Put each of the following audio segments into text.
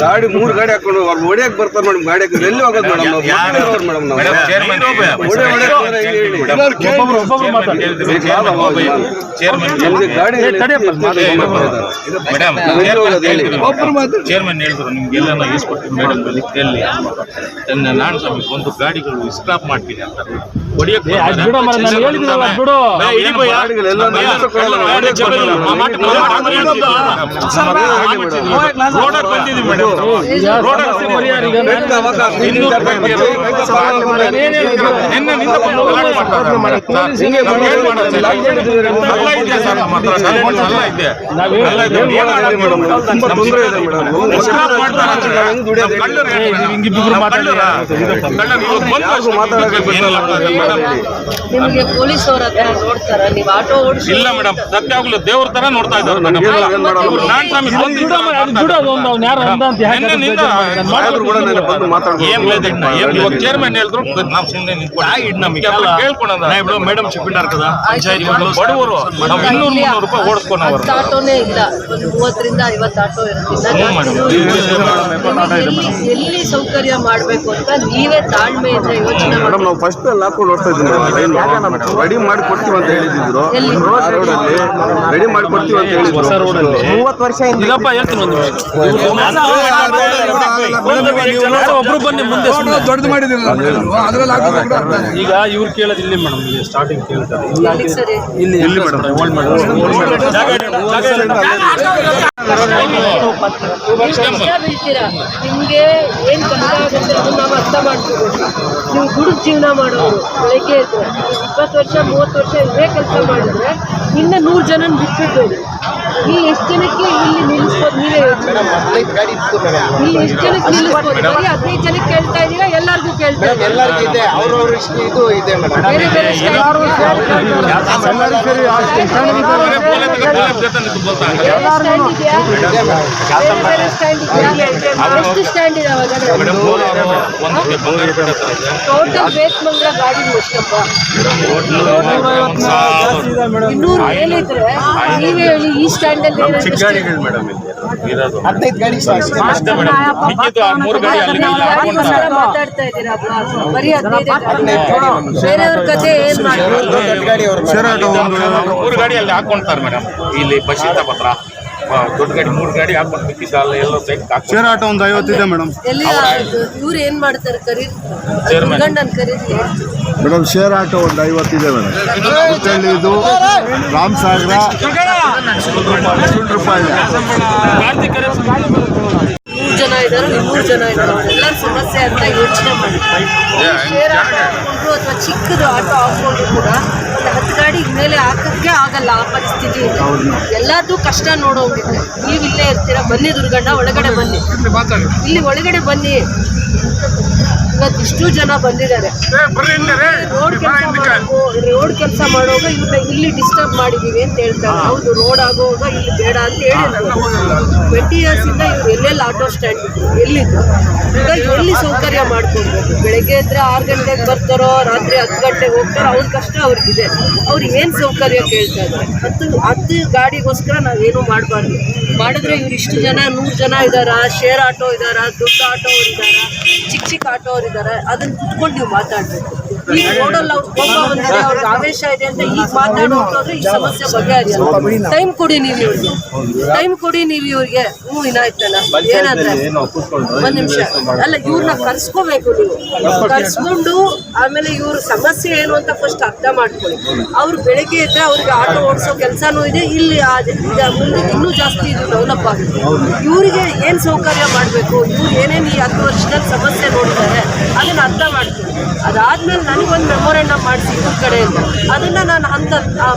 ಗಾಡಿ ಮೂರ್ ಗಾಡಿ ಹಾಕೊಂಡು ಅವ್ರು ಹೊಡಿಯಕ್ ಬರ್ತಾರೆ ಮೇಡಮ್ ಗಾಡಿ ಹಾಕಿದ್ರೆ ಎಲ್ಲಿ ಹೋಗೋದು ಮೇಡಮ್ ನಾವು? ನಾವು. ಗಾಡಿ? ಚೇರ್ಮನ್ ಹೇಳಿದ್ರು ನಿಮ್ಗೆಲ್ಲ ನಾವು ಇಸ್ಕೊಡ್ತೀವಿ ಮೇಡಮ್ ನಾನು ಸ್ವಾಮಿ ಒಂದು ಗಾಡಿಗಳು ಸ್ಟಾಪ್ ಮಾಡ್ತೀನಿ ಅಂತ. ನಿಮಗೆ ಪೊಲೀಸ್ ಅವ್ರ ನೋಡ್ತಾರ ನೀವು ಆಟೋ ಓಡಿಸಿ ಇಲ್ಲ ಮೇಡಮ್ ಸತ್ಯಾಗ್ಲೂ ದೇವ್ರ ತರ ನೋಡ್ತಾ ನಾವು ಸುಮ್ಮನೆ ಮೇಡಮ್ ಬಡವರು. ರೂಪಾಯಿ ಓಡಿಸ್ಕೊಂಡವರು ನೋಡ್ತಾ ಇದ್ದೀವಿ ರೆಡಿ ಮಾಡಿ ಕೊಡ್ತೀವಿ ಅಂತ ಹೇಳಿದ್ರು. ರೆಡಿ ಮಾಡಿ ಕೊಡ್ತೀವಿ ಮೂವತ್ತು ವರ್ಷ ಇಲ್ಲಪ್ಪ ಹೇಳ್ತೀನಿ ಒಂದು ಒಬ್ರು ಬನ್ನಿ ಮುಂದೆ. ದೊಡ್ಡದು ಮಾಡಿದಿಲ್ಲ ಈಗ ಇವ್ರು ಕೇಳೋದು ಇಲ್ಲಿ ಮೇಡಮ್ ಇಲ್ಲಿ ಸ್ಟಾರ್ಟಿಂಗ್ ಕೇಳ್ತಾರೆ ಇಲ್ಲಿ ಇಲ್ಲಿ ಮೇಡಮ್ ಓಲ್ಡ್ ಕಷ್ಟ ಬೀಳ್ತೀರಾ ನಿಮ್ಗೆ ಏನ್ ಕಷ್ಟ ಆಗುತ್ತೆ ಅದನ್ನ ನಾವು ಅರ್ಥ ಮಾಡ್ಕೋಬೇಕು ನೀವು ಗುಡುಗ್ ಜೀವನ ಮಾಡೋರು ಬೆಳಗ್ಗೆ ಇದ್ರೆ ಇಪ್ಪತ್ತು ವರ್ಷ ಮೂವತ್ತು ವರ್ಷ ಇದೇ ಕೆಲಸ ಮಾಡಿದ್ರೆ ಇನ್ನ ನೂರು ಜನ ಬಿಟ್ಬಿಡ್ಬೇಡಿ ಇಲ್ಲಿ ಎಷ್ಟು ಜನಕ್ಕೆ ಇಲ್ಲಿ ನಿಲ್ಲಿಸ್ಬೋದು? ನೀವೇ ನೀವು ಎಷ್ಟು ಜನಕ್ಕೆ ನಿಲ್ಲಿಸ್ಬೋದು? ಬರೀ ಹದಿನೈದು ಜನಕ್ಕೆ ಕೇಳ್ತಾ ಇದೀರಾ? ಎಲ್ಲರಿಗೂ ಕೇಳ್ತಾ ಇದ್ದೀರಾ ಎಲ್ಲರಿಗೂ ಇದೆ. ಅವ್ರವ್ರ ಇಷ್ಟು ಇದು ಇದೆ ಮೇಡಮ್. ಬೇರೆ ಬೇರೆ ಸ್ಟ್ಯಾಂಡ್ ಇದೆಯಾ ಬೇರೆ ಬೇರೆ ಸ್ಟ್ಯಾಂಡ್ ಇದೆಯಾ ಎಷ್ಟು ಸ್ಟ್ಯಾಂಡ್ ಇದಾವೆ ಟೋಟಲ್ ಬೇಸ್ಮಂಗ್ಲ ಗಾಡಿ ಎಷ್ಟಪ್ಪ? ಇನ್ನೂರು ಮೇಲಿದ್ರೆ ನೀವೇ ಹೇಳಿ ಈ ಸ್ಟ್ಯಾಂಡ್ ಗಾಡಿಗಳು ಮೇಡಮ್ ಇಲ್ಲಿ ಇರೋದು. ಹದಿನೈದು ಗಾಡಿ ಅಷ್ಟೇ ಅಷ್ಟೇ. ಮೇಡಮ್. ಮಿಕ್ಕಿದ್ದು ಆ ಮೂರು ಗಾಡಿ ಅಲ್ಲಿ ಇಲ್ಲಿ ಹಾಕೊಂತಾರೆ ಯಾರಿಗೋಸ್ಕರ ಮಾತಾಡ್ತಾ ಇದ್ದೀರಪ್ಪ ಬರೀ ಹದಿನೈದೇ ಗಾಡಿ. ಬೇರೆಯವ್ರ ಕತೆ ಏನ್ ಗಾಡಿ ಮೂರು ಗಾಡಿ ಅಲ್ಲಿ ಹಾಕೊಂತಾರೆ ಮೇಡಮ್. ಇಲ್ಲಿ ಬಶೀತಾ ಪತ್ರ ದೊಡ್ಡ ಗಾಡಿ ಮೂರು ಗಾಡಿ ಹಾಕೊಂಡು ಎಲ್ಲ ಸೈಡ್ ಆಟೋ ಒಂದು ಐವತ್ತಿದೆ ಮೇಡಮ್. ಎಲ್ಲಿ ಇವ್ರು ಏನ್ ಮಾಡ್ತಾರೆ? ಕರೀರಿ. ಗಂಡನ್ ಕರೀರಿ. ಮೇಡಮ್ ಶೇರ್ ಆಟೋ ಒಂದು ಇದೆ ಮೇಡಮ್. ಹುಟ್ಟಳ್ಳಿ ಇದು ರಾಮ್ ಸಾಗರ. ರೂಪಾಯಿ ಮೂರು ಜನ ಇದ್ದಾರೆ ಮೂರು ಜನ ಇದ್ದಾರೆ ಅವರೆಲ್ಲರ ಸಮಸ್ಯೆ ಅಂತ ಯೋಚನೆ ಮಾಡಿ ಶೇರ್ ಆಟೋ ಹಾಕೊಂಡ್ರು ಅಥವಾ ಚಿಕ್ಕದು ಆಟೋ ಹಾಕೊಂಡ್ರು ಕೂಡ ಒಂದು ಹತ್ತು ಗಾಡಿ ಮೇಲೆ ಹಾಕಕ್ಕೆ ಆಗಲ್ಲ ಆ ಪರಿಸ್ಥಿತಿ ಇದೆ. ಎಲ್ಲದೂ ಕಷ್ಟ ನೋಡೋಂಗಿದೆ ನೀವು ಇಲ್ಲೇ ಇರ್ತೀರಾ? ಬನ್ನಿ ದುರ್ಗಣ್ಣ ಒಳಗಡೆ ಬನ್ನಿ. ಇಲ್ಲಿ ಒಳಗಡೆ ಬನ್ನಿ. ಇವತ್ತು ಇಷ್ಟು ಜನ ಬಂದಿದ್ದಾರೆ. ರೋಡ್ ಕೆಲಸ ರೋಡ್ ಕೆಲಸ ಮಾಡುವಾಗ ಇವ್ರನ್ನ ಇಲ್ಲಿ ಡಿಸ್ಟರ್ಬ್ ಮಾಡಿದೀವಿ ಅಂತ ಹೇಳ್ತಾರೆ. ಹೌದು ರೋಡ್ ಆಗುವಾಗ ಇಲ್ಲಿ ಬೇಡ ಅಂತ ಹೇಳಿ ಟ್ವೆಂಟಿ ಇಯರ್ಸ್ ಇಂದ ಇವ್ರು ಎಲ್ಲೆಲ್ಲಿ ಆಟೋ ಸ್ಟ್ಯಾಂಡ್ ಎಲ್ಲಿದ್ದು ಈಗ ಎಲ್ಲಿ ಸೌಕರ್ಯ ಮಾಡ್ಕೊಬೇಕು ಬೆಳಗ್ಗೆ ಇದ್ರೆ ಆರು ಗಂಟೆಗೆ ಬರ್ತಾರೋ, ರಾತ್ರಿ ಹತ್ತು ಗಂಟೆಗೆ ಹೋಗ್ತಾರೋ, ಅವ್ರ ಕಷ್ಟ ಅವ್ರಿಗಿದೆ. ಅವ್ರು ಏನು ಸೌಕರ್ಯ ಕೇಳ್ತಾ ಇದ್ದಾರೆ? ಹತ್ತು ಹತ್ತು ಗಾಡಿಗೋಸ್ಕರ ನಾವೇನು ಮಾಡಬಾರ್ದು. ಮಾಡಿದ್ರೆ ಇವ್ರು ಇಷ್ಟು ಜನ, ನೂರು ಜನ ಇದ್ದಾರಾ? ಶೇರ್ ಆಟೋ ಇದ್ದಾರಾ? ದೊಡ್ಡ ಆಟೋ ಇದ್ದಾರಾ ಚಿಕ್ಕ ಚಿಕ್ಕ ಆಟೋ ಇದ್ದಾರೆ ಅದನ್ನ ಕುತ್ಕೊಂಡು ನೀವು ಮಾತಾಡ್ಬೇಕು. ಈಗ ರೋಡಲ್ಲಿ ಅವ್ರು ಕೋಪ ಆವೇಶ ಇದೆ ಅಂತ ಈಗ ಮಾತಾಡೋದ್ರೆ ಈ ಸಮಸ್ಯೆ ಬಗೆಹರಿಯಲ್ಲ ಟೈಮ್ ಕೊಡಿ ನೀವು ಇವ್ರಿಗೆ. ಟೈಮ್ ಕೊಡಿ ನೀವು ಇವ್ರಿಗೆ. ಹ್ಞೂ ಇನ್ನಾಯ್ತಲ್ಲ ಏನಂದ್ರೆ? ಒಂದ್ ನಿಮಿಷ. ಅಲ್ಲ ಇವ್ರನ್ನ ಕರ್ಸ್ಕೋಬೇಕು ನೀವು. ಕರ್ಸ್ಕೊಂಡು ಆಮೇಲೆ ಇವ್ರ ಸಮಸ್ಯೆ ಏನು ಅಂತ ಫಸ್ಟ್ ಅರ್ಥ ಮಾಡ್ಕೊಳ್ಳಿ. ಅವ್ರು ಬೆಳಗ್ಗೆ ಇದ್ರೆ ಅವ್ರಿಗೆ ಆಟೋ ಓಡಿಸೋ ಕೆಲಸನೂ ಇದೆ, ಇಲ್ಲಿ ಮುಂದೆ ಇನ್ನೂ ಜಾಸ್ತಿ ಇದು ಡೆವಲಪ್ ಆಗುತ್ತೆ. ಇವರಿಗೆ ಏನು ಸೌಕರ್ಯ ಮಾಡಬೇಕು? ಇವ್ರು ಏನೇನು ಈ ಹತ್ತು ವರ್ಷದಲ್ಲಿ ಸಮಸ್ಯೆ ನೋಡಿದ್ದಾರೆ? ಅದನ್ನ ಅರ್ಥ ಮಾಡ್ತೀವಿ ಅದಾದ್ಮೇಲೆ ನನಗೊಂದು ಮೆಮೊರೆಂಡಮ್ ಮಾಡಿಸಿ ಇವ್ರ ಕಡೆಯಿಂದ. ಅದನ್ನ ನಾನು ಹಂತ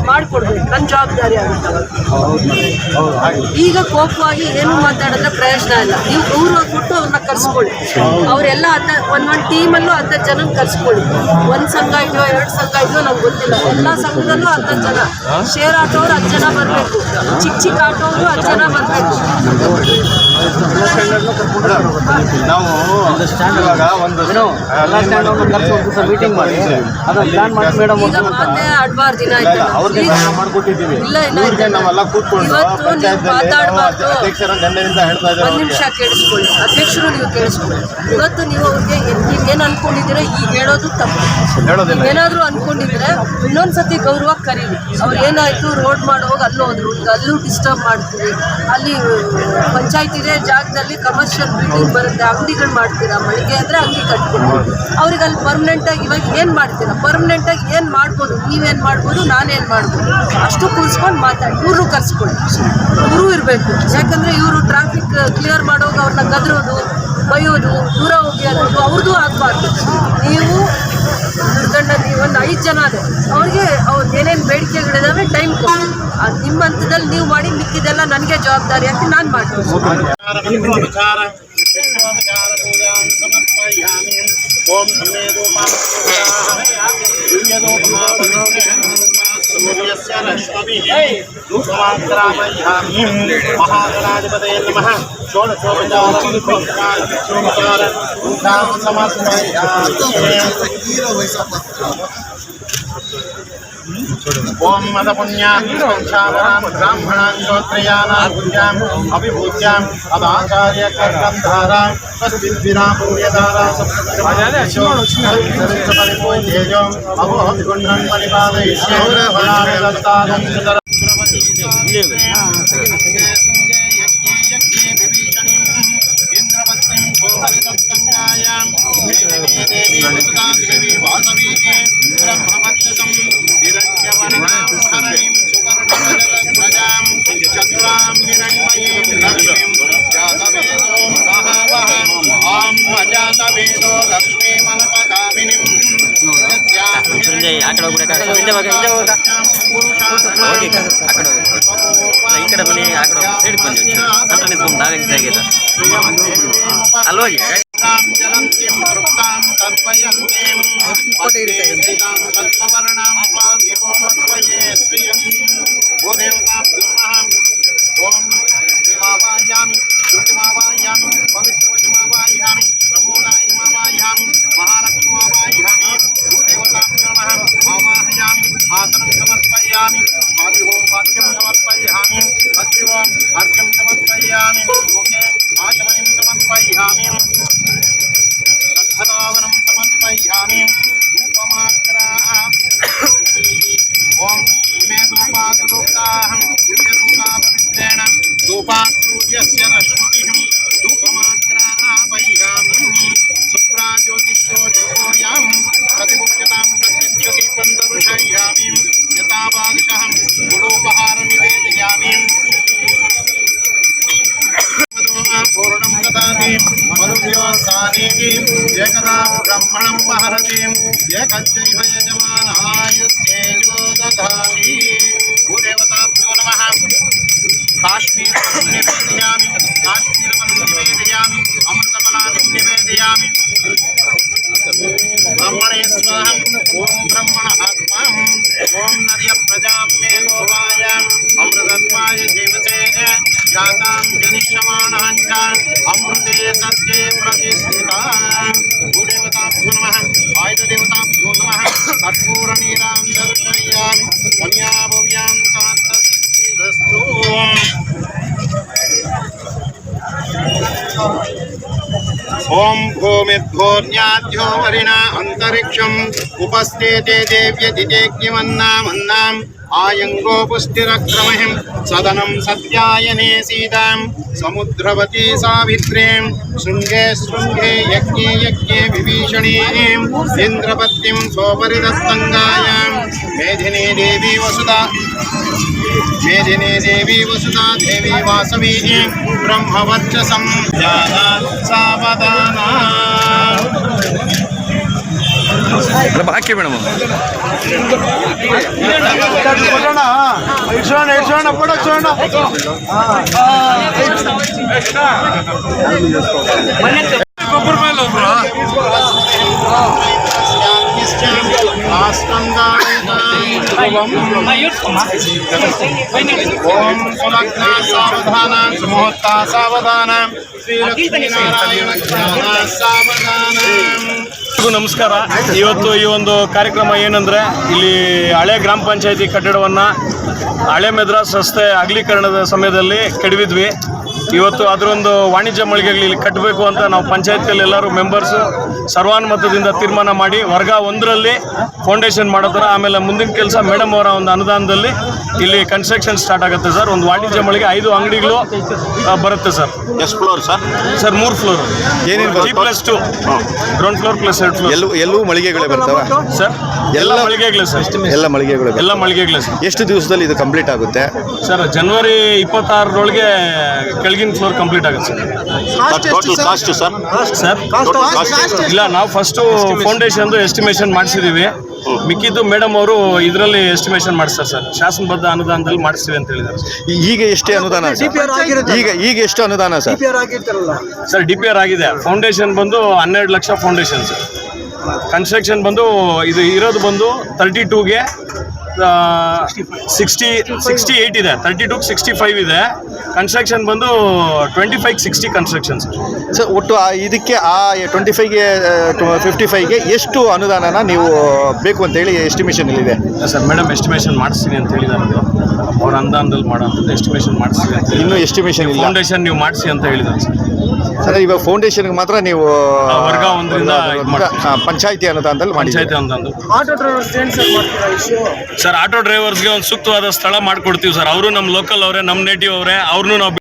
ಮಾಡಿಕೊಡ್ಬೇಕು. ನನ್ನ ಜವಾಬ್ದಾರಿ ಆಗುತ್ತೆ ಈಗ ಕೋಪವಾಗಿ ಏನು ಮಾತಾಡಿದ್ರೆ ಪ್ರಯೋಜನ ಇಲ್ಲ. ನೀವು ದೂರ ಕೊಟ್ಟು ಅವ್ರನ್ನ ಕರ್ಸ್ಕೊಳ್ಳಿ. ಅವರೆಲ್ಲ ಹತ್ತ ಒಂದೊಂದು ಟೀಮಲ್ಲೂ ಅಂತ ಜನ ಕರ್ಸ್ಕೊಳ್ಳಿ. ಒಂದು ಸಂಘ ಇದೆಯೋ ಎರಡು ಸಂಘ ಇದೆಯೋ ನಮ್ಗೆ ಗೊತ್ತಿಲ್ಲ. ಎಲ್ಲ ಸಂಘದಲ್ಲೂ ಹತ್ತು ಜನ. ಶೇರ್ ಆಟೋರು ಹತ್ತು ಜನ ಬರಬೇಕು. ಚಿಕ್ಕ ಚಿಕ್ಕ ಆಟೋರು ಹತ್ತು ಜನ ಬರಬೇಕು. ನಾವು ಇವಾಗ ಒಂದು ಎಲ್ಲ ಸ್ಟ್ಯಾಂಡ್ ಇವಾಗ ಒಂದು ಮೀಟಿಂಗ್ ಮಾಡಿ ಅದು ಪ್ಲಾನ್ ಮಾಡಿ ಮೇಡಮ್ ಆಡ್ಬಾರ್ದು ದಿನ ಆಯ್ತು ಮಾಡ್ಕೊಟ್ಟಿದ್ದೀವಿ. ಇಲ್ಲ ಇಲ್ಲ ಇವ್ರಿಗೆ ನಾವೆಲ್ಲ ಕೂತ್ಕೊಂಡು ಇವತ್ತು ನೀವು ಮಾತಾಡಬಾರ್ದು. ಅಧ್ಯಕ್ಷರ ಗಂಡನಿಂದ ಹೇಳ್ತಾ ಇದ್ದಾರೆ ಒಂದ್ ನಿಮಿಷ ಕೇಳಿಸ್ಕೊಳ್ಳಿ. ಅಧ್ಯಕ್ಷರು ನೀವು ಕೇಳಿಸ್ಕೊಳ್ಳಿ. ಇವತ್ತು ನೀವು ಅವ್ರಿಗೆ ನೀವು ಏನು ಅನ್ಕೊಂಡಿದ್ದೀರ ಈಗ ಹೇಳೋದು ತಪ್ಪು. ಹೇಳೋದಿಲ್ಲ ಏನಾದರೂ ಅನ್ಕೊಂಡಿದ್ರೆ ಇನ್ನೊಂದ್ಸತಿ ಗೌರವ ಕರೀರಿ ಅವ್ರು ಏನಾಯ್ತು ರೋಡ್ ಮಾಡುವಾಗ ಅಲ್ಲೂ ಹೋದ್ರು ಈಗ ಅಲ್ಲೂ ಡಿಸ್ಟರ್ಬ್ ಮಾಡ್ತೀವಿ. ಅಲ್ಲಿ ಪಂಚಾಯತ್ ಇದೆ ಜಾಗದಲ್ಲಿ ಕಮರ್ಷಿಯಲ್ ಬಿಲ್ಡಿಂಗ್ ಬರುತ್ತೆ. ಅಂಗಡಿಗಳು ಮಾಡ್ತೀರಾ ಮಳಿಗೆ ಅಂದರೆ ಅಂಗಡಿ ಕಟ್ಕೊಂಡು ಅವ್ರಿಗೆ ಅಲ್ಲಿ ಪರ್ಮನೆಂಟಾಗಿ ಇವಾಗ ಏನು ಮಾಡ್ತೀರಾ? ಪರ್ಮನೆಂಟಾಗಿ ಏನು ಮಾಡ್ಬೋದು? ನೀವೇನು ಮಾಡ್ಬೋದು? ನಾನೇನು ಮಾಡ್ಬೋದು? ಅಷ್ಟು ಕೂರಿಸ್ಕೊಂಡು ಮಾತಾಡಿ. ಇವರು ಕರ್ಸ್ಕೊಳ್ಳಿ. ಇವರು ಇರಬೇಕು. ಯಾಕಂದರೆ ಇವರು ಟ್ರಾಫಿಕ್ ಕ್ಲಿಯರ್ ಮಾಡೋವಾಗ ಅವ್ರನ್ನ ಗದರೋದು ಬೈಯೋದು ದೂರ ಹೋಗಿ ಅನ್ನೋದು ಅವ್ರದ್ದು ಆಗಬಾರ್ದು. ನೀವು ದುರ್ಗಂಡ ನೀವು ಒಂದು ಐದು ಜನ ಅದೇ. ಅವ್ರಿಗೆ ಅವ್ರು ಏನೇನು ಬೇಡಿಕೆಗಳಿದಾವೆ ಟೈಮ್ ಕೊಡಿ. ಅದು ನಿಮ್ಮ ಹಂತದಲ್ಲಿ ನೀವು ಮಾಡಿ ಮಿಕ್ಕಿದೆಲ್ಲ ನನಗೆ ಜವಾಬ್ದಾರಿ ಅಂತ ನಾನು ಮಾಡ್ತೀನಿ. ओम धमे सूर्यस्य रश्मिभिः सुमात्रामह्यामि ఓం మదపుణ్యాం బ్రాహ్మణాం శ్రోత్రయానాం అభిభూత్యాం అదాచార్య కర్కంధారాం స్వస్తిరాపూర్యధారాజోం అభోభిగుణం పరిపాలయిష్యే ಹೋಗ. ಆ ಕಡೆ ಹೋಗಿ. ಈ ಕಡೆ ಬನ್ನಿ ಆ ಕಡೆ ಸೈಡ್ ಬನ್ನಿ ನಾವೇ ಅಲ್ಲಿ ಹೋಗಿ भूमिर्भोर्न्याद्यो वरिणा अन्तरिक्षम् उपस्थिते देव्यदितेज्ञमन्नामन्नाम् आयङ्गो पुष्टिरक्रमहिं सदनं सत्यायने सीतां समुद्रवती सावित्रीं शृङ्गे शृङ्गे यज्ञे यज्ञे विभीषणीम् इन्द्रपत्नीं स्वपरिदत्तङ्गायां मेधिनी देवी वसुधा మేదిని దేవి వసుధాదేవి వాసవి బ్రహ్మవర్చసం. సావధానా బాకీ మేడం. చూడండి చూడండి అప్పుడు చూడండి కొబ్బరిపాయలు రాష్ట్రంగా ಓಂ ಸಾವಧಾನ ಸಾವಧಾನ ಸಾವಧಾನ ನಮಸ್ಕಾರ. ಇವತ್ತು ಈ ಒಂದು ಕಾರ್ಯಕ್ರಮ ಏನಂದ್ರೆ ಇಲ್ಲಿ ಹಳೆ ಗ್ರಾಮ ಪಂಚಾಯತಿ ಕಟ್ಟಡವನ್ನ ಹಳೆ ಮೆದ್ರಾಸ್ ರಸ್ತೆ ಅಗಲೀಕರಣದ ಸಮಯದಲ್ಲಿ ಕೆಡವಿದ್ವಿ. ಇವತ್ತು ಅದರೊಂದು ವಾಣಿಜ್ಯ ಮಳಿಗೆಗಳು ಇಲ್ಲಿ ಕಟ್ಟಬೇಕು ಅಂತ ನಾವು ಪಂಚಾಯತಿಯಲ್ಲಿ ಎಲ್ಲರೂ ಮೆಂಬರ್ಸು ಸರ್ವಾನುಮತದಿಂದ ತೀರ್ಮಾನ ಮಾಡಿ ವರ್ಗ ಒಂದರಲ್ಲಿ ಫೌಂಡೇಶನ್ ಮಾಡೋದ್ರ ಆಮೇಲೆ ಮುಂದಿನ ಕೆಲಸ ಮೇಡಮ್ ಅವರ ಒಂದು ಅನುದಾನದಲ್ಲಿ ಇಲ್ಲಿ ಕನ್ಸ್ಟ್ರಕ್ಷನ್ ಸ್ಟಾರ್ಟ್ ಆಗುತ್ತೆ ಸರ್ ಒಂದು ವಾಣಿಜ್ಯ ಮಳಿಗೆ ಐದು ಅಂಗಡಿಗಳು ಬರುತ್ತೆ ಸರ್ ಎಷ್ಟು ಫ್ಲೋರ್ ಸರ್ ಸರ್ ಮೂರು ಫ್ಲೋರ್ ಏನೇನು G plus two ground floor plus ಎರಡು ಫ್ಲೋರ್ ಎಲ್ಲೂ ಎಲ್ಲೂ ಮಳಿಗೆಗಳೇ ಬರ್ತಾವ ಸರ್ ಎಲ್ಲ ಮಳಿಗೆಗಳು ಸರ್ ಎಲ್ಲ ಮಳಿಗೆಗಳು ಎಲ್ಲ ಮಳಿಗೆಗಳು ಸರ್ ಎಷ್ಟು ದಿವಸದಲ್ಲಿ ಇದು ಕಂಪ್ಲೀಟ್ ಆಗುತ್ತೆ? ಸರ್ ಜನವರಿ ಇಪ್ಪತ್ತಾರರೊಳಗೆ ಕೆಳಗಿನ ಫ್ಲೋರ್ ಕಂಪ್ಲೀಟ್ ಆಗುತ್ತೆ. Total cost sir sir sir ಇಲ್ಲ ನಾವು ಫಸ್ಟು ಫೌಂಡೇಶನ್ದು ಎಸ್ಟಿಮೇಷನ್ ಮಾಡಿಸಿದೀವಿ. ಮಿಕ್ಕಿದ್ದು ಮೇಡಮ್ ಅವರು ಇದರಲ್ಲಿ ಎಸ್ಟಿಮೇಷನ್ ಮಾಡಿಸ್ತಾರೆ ಸರ್ ಶಾಸನಬದ್ಧ ಅನುದಾನದಲ್ಲಿ ಮಾಡಿಸ್ತೀವಿ ಅಂತ ಹೇಳಿದ್ದಾರೆ ಈಗ ಎಷ್ಟೇ ಅನುದಾನ ಈಗ ಈಗ ಎಷ್ಟು ಅನುದಾನ sir sir D P R ಆಗಿದೆ. ಫೌಂಡೇಶನ್ ಬಂದು ಹನ್ನೆರಡು ಲಕ್ಷ ಫೌಂಡೇಶನ್ ಸರ್ ಕನ್ಸ್ಟ್ರಕ್ಷನ್ ಬಂದು ಇದು ಇರೋದು ಬಂದು ತರ್ಟಿ ಟೂಗೆ ಸಿಕ್ಸ್ಟಿ ಸಿಕ್ಸ್ಟಿ ಏಯ್ಟ್ ಇದೆ. ತರ್ಟಿ ಟು ಸಿಕ್ಸ್ಟಿ ಫೈವ್ ಇದೆ. ಕನ್ಸ್ಟ್ರಕ್ಷನ್ ಬಂದು twenty five sixty construction sir sir ಒಟ್ಟು ಆ ಇದಕ್ಕೆ ಆ ಟ್ವೆಂಟಿ ಫೈವ್ಗೆ ಫಿಫ್ಟಿ ಫೈವ್ಗೆ ಎಷ್ಟು ಅನುದಾನನ ನೀವು ಬೇಕು ಅಂತ ಹೇಳಿ ಎಸ್ಟಿಮೇಷನ್ ಇದೆ? ಸರ್ ಮೇಡಮ್ ಎಸ್ಟಿಮೇಷನ್ ಮಾಡಿಸ್ತೀನಿ ಅಂತ ಹೇಳಿದಾರೆ ಅದು. ಅವ್ರ ಅನುದಾನದಲ್ಲಿ ಮಾಡೋ ಎಸ್ಟಿಮೇಷನ್ ಮಾಡಿಸ್ತೀನಿ ಇನ್ನೂ ಎಸ್ಟಿಮೇಷನ್ ಫೌಂಡೇಶನ್ ನೀವು ಮಾಡಿಸಿ ಅಂತ ಹೇಳಿದಾರೆ ಸರ್ ಸರ್ ಇವಾಗ ಫೌಂಡೇಶನ್ಗೆ ಮಾತ್ರ ನೀವು ಪಂಚಾಯತಿ ವರ್ಗ ಒಂದರಿಂದ ಇದ್ ಮಾಡ್ತೀವಿ. ಆ, ಪಂಚಾಯ್ತಿ ಅನುದಾನದಲ್ಲಿ ಮಾಡಿ ಪಂಚಾಯತಿ ಅಂತಂದು ಸರ್ ಆಟೋ ಡ್ರೈವರ್ಸ್ಗೆ ಒಂದು ಸೂಕ್ತವಾದ ಸ್ಥಳ ಮಾಡ್ಕೊಡ್ತೀವಿ ಸರ್ ಅವರು ನಮ್ಮ ಲೋಕಲ್ ಅವರೇ ನಮ್ಮ ನೇಟಿವ್ ಅವರೇ ಅವ್ರನ್ನೂ ನಾವು